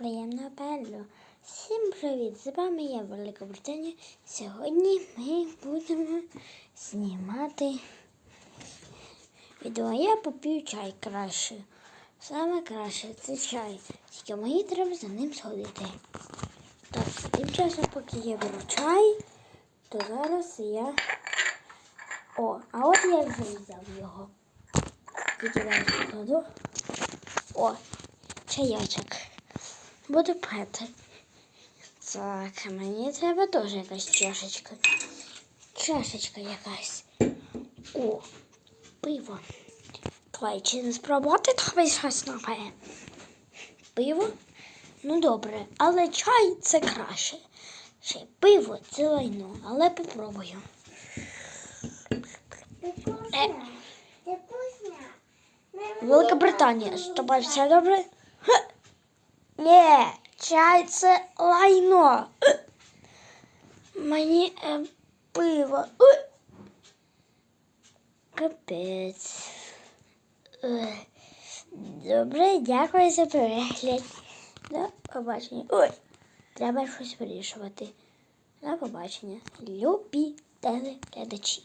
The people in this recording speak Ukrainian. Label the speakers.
Speaker 1: Приємного перегляду. Всім привіт! З вами я Велика Британія. Сьогодні ми будемо знімати відео. Я поп'ю чай краще. Саме краще це чай. Тільки мені треба за ним сходити. Так, тим часом, поки я беру чай, то зараз я. О, а от я вже взяв його. Зараз покладу. О, чаячок. Буду пити. Так, мені треба теж якась чашечка. Чашечка якась. О, пиво. Давай, чи не спробувати тобі щось нове? Пиво? Ну добре, але чай це краще. Ще пиво це лайно, але попробую. Е, Велика Британія, з тобою все добре? Ге. Ні, чай це лайно. Мені е, пиво. Капець. Е. Добре, дякую за перегляд. До побачення. Ой, треба щось вирішувати. До побачення. Любі телеглядачі.